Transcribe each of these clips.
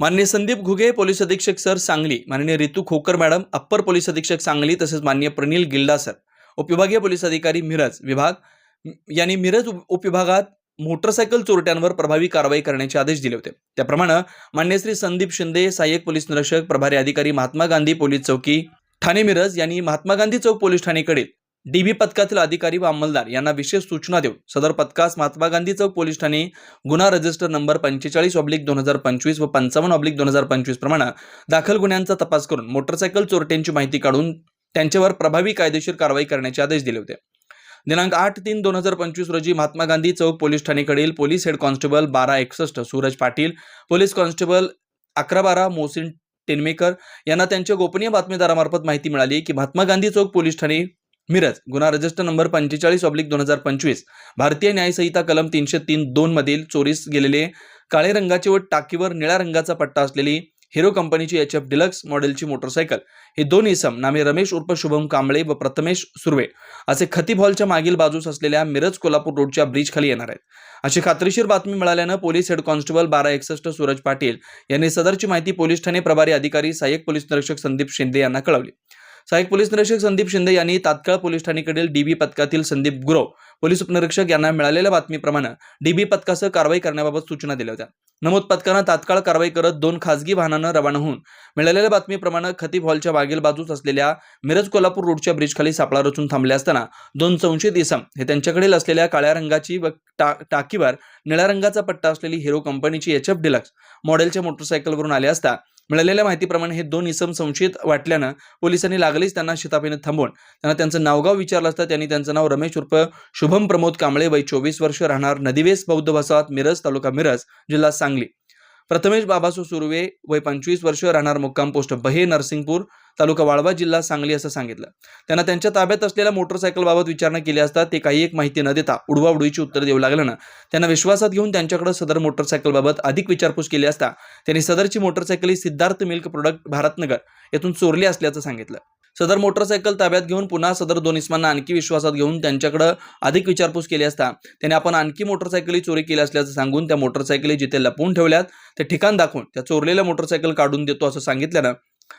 माननीय संदीप घुगे पोलीस अधीक्षक सर सांगली माननीय Ritu Khokar madam upper police अधीक्षक सांगली तसेच माननीय प्रनिल गिल्डा सर उपविभागीय पोलीस अधिकारी मिरज विभाग यांनी मिरज उप- उपविभागात मोटरसायकल चोरट्यांवर प्रभावी कारवाई करण्याचे आदेश दिले होते. त्याप्रमाणे मान्य श्री संदीप शिंदे सहाय्यक पोलीस निरीक्षक प्रभारी अधिकारी महात्मा गांधी पोलीस चौकी ठाणे मिरज यांनी महात्मा गांधी चौक पोलीस ठाणेकडील डीबी पथकातील अधिकारी व अंमलदार यांना विशेष सूचना देऊन सदर पथकास महात्मा गांधी चौक पोलीस ठाणे गुन्हा रजिस्टर नंबर पंचेचाळीस ऑब्लिक दोन हजार पंचवीस व पंचावन्न ऑब्लिक दोन हजार पंचवीस प्रमाणे दाखल गुन्ह्यांचा तपास करून मोटरसायकल चोरट्यांची माहिती काढून त्यांच्यावर प्रभावी कायदेशीर कारवाई करण्याचे आदेश दिले होते. दिनांक आठ तीन दोन हजार पंचवीस रोजी महात्मा गांधी चौक पोलीस ठाणेकडील पोलीस हेड कॉन्स्टेबल बारा एकसष्ट सूरज पाटील पोलीस कॉन्स्टेबल अकरा बारा मोहसिन टेनमेकर यांना त्यांच्या गोपनीय बातमीदारामार्फत माहिती मिळाली की महात्मा गांधी चौक पोलीस ठाणे मिरज गुन्हा रजिस्टर नंबर पंचेचाळीस ऑब्लिक दोन हजार पंचवीस. भारतीय न्यायसंहिता कलम तीनशे तीन दोन मधील चोरीस गेलेले काळे रंगाचे व टाकीवर निळ्या रंगाचा पट्टा असलेली हिरो कंपनीची एच एफ डिलक्स मॉडेलची मोटरसायकल हे दोन इसम नामे रमेश उर्फ शुभम कांबळे व प्रथमेश सुर्वे. असे खतीब हॉलच्या मागील बाजूस असलेल्या मिरज कोल्हापूर रोडच्या ब्रिज खाली येणार आहेत. अशी खात्रीशीर बातमी मिळाल्यानं पोलीस हेड कॉन्स्टेबल बारा एकसष्ट सूरज पाटील यांनी सदरची माहिती पोलीस ठाणे प्रभारी अधिकारी सहाय्यक पोलीस निरीक्षक संदीप शिंदे यांना कळवली. सहाय्यक पोलीस निरीक्षक संदीप शिंदे यांनी तात्काळ पोलीस ठाणेकडील डीबी पथकातील संदीप गुरव पोलीस उपनिरीक्षक यांना मिळालेल्या बातमीप्रमाणे डीबी पथकासह कारवाई करण्याबाबत सूचना दिल्या होत्या. नमूद पथकानं तात्काळ कारवाई करत दोन खासगी वाहनानं रवाना होऊन मिळालेल्या बातमीप्रमाणे खतीब हॉलच्या मागील बाजूस असलेल्या मिरज कोल्हापूर रोडच्या ब्रिजखाली सापळा रचून थांबले असताना दोन संशयित इसम हे त्यांच्याकडील असलेल्या काळ्या रंगाची व टा टाकीवर निळ्या रंगाचा पट्टा असलेली हिरो कंपनीची एच एफ डिलक्स मॉडेलच्या मोटरसायकलवरून आले असता मिळालेल्या माहितीप्रमाणे हे दोन इसम संशयित वाटल्यानं पोलिसांनी लागलीच त्यांना शिताफीने थांबवून. त्यांना त्यांचं नावगाव विचारलं असता. त्यांनी त्यांचं नाव रमेश उर्फ शुभम प्रमोद कांबळे वय चोवीस वर्ष राहणार नदिवेस बौद्ध वसाहत मिरज तालुका मिरज जिल्हा सांगली. प्रथमेश बाबासो सुर्वे वय पंचवीस वर्ष राहणार मुक्काम पोस्ट बहे नरसिंगपूर तालुका वाळवा जिल्हा सांगली असं सांगितलं. त्यांना त्यांच्या ताब्यात असलेल्या मोटरसायकलबाबत विचारणा केली असता ते काही एक माहिती न देता उडवाउडवीची उत्तर देऊ लागल्यानं त्यांना विश्वासात घेऊन त्यांच्याकडे सदर मोटरसायकलबाबत अधिक विचारपूस केली असता त्यांनी सदरची मोटरसायकल ही सिद्धार्थ मिल्क प्रोडक्ट भारतनगर येथून चोरली असल्याचं सांगितलं. सदर मोटरसायकल ताब्यात घेऊन पुन्हा सदर दोन इस्मांना आणखी विश्वासात घेऊन त्यांच्याकडे अधिक विचारपूस केली असता त्याने आपण आणखी मोटरसायकली चोरी केली असल्याचं सांगून त्या मोटरसायकली जिथे लपवून ठेवल्यात ते ठिकाण दाखवून त्या चोरलेल्या मोटरसायकल काढून देतो असं सांगितल्यानं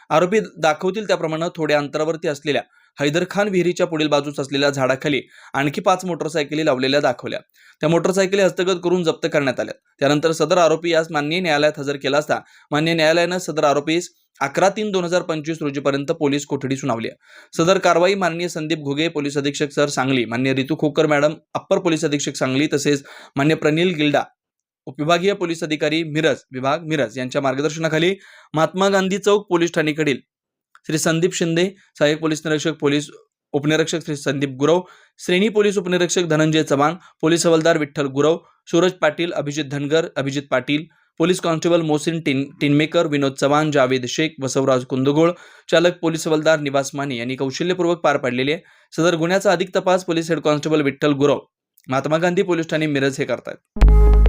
आरोपी दाखवतील त्याप्रमाणे थोड्या अंतरावरती असलेल्या हैदर खान विहिरीच्या पुढील बाजूस असलेल्या झाडाखाली आणखी पाच मोटरसायकली लावलेल्या दाखवल्या. त्या मोटरसायकली हस्तगत करून जप्त करण्यात आल्या त्यानंतर सदर आरोपी यास मान्य न्यायालयात हजर केला असता मान्य न्यायालयानं सदर आरोपीस अकरा तीन दोन हजार पंचवीस रोजीपर्यंत पोलीस कोठडी सुनावली आहे. सदर कारवाई माननीय संदीप घुगे पोलीस अधीक्षक सर सांगली मान्य Ritu Khokar madam upper police अधीक्षक सांगली तसेच मान्य प्रनिल गिल्डा उपविभागीय पोलीस अधिकारी मिरज विभाग मिरज यांच्या मार्गदर्शनाखाली महात्मा गांधी चौक पोलीस ठाणेकडील श्री संदीप शिंदे सहाय्यक पोलीस निरीक्षक पोलीस उपनिरीक्षक श्री संदीप गुरव श्रेणी पोलीस उपनिरीक्षक धनंजय चव्हाण पोलीस हवालदार विठ्ठल गुरव सूरज पाटील अभिजित धनगर अभिजित पाटील पोलीस कॉन्स्टेबल मोसिन टिन टिनमेकर विनोद चव्हाण जावेद शेख बसवराज कुंदगोळ चालक पोलीस हवालदार निवास माने यांनी कौशल्यपूर्वक पार पाडलेली आहे. सदर गुन्ह्याचा अधिक तपास police head constable Vitthal Gurav Mahatma Gandhi police Thane Miraj हे करतात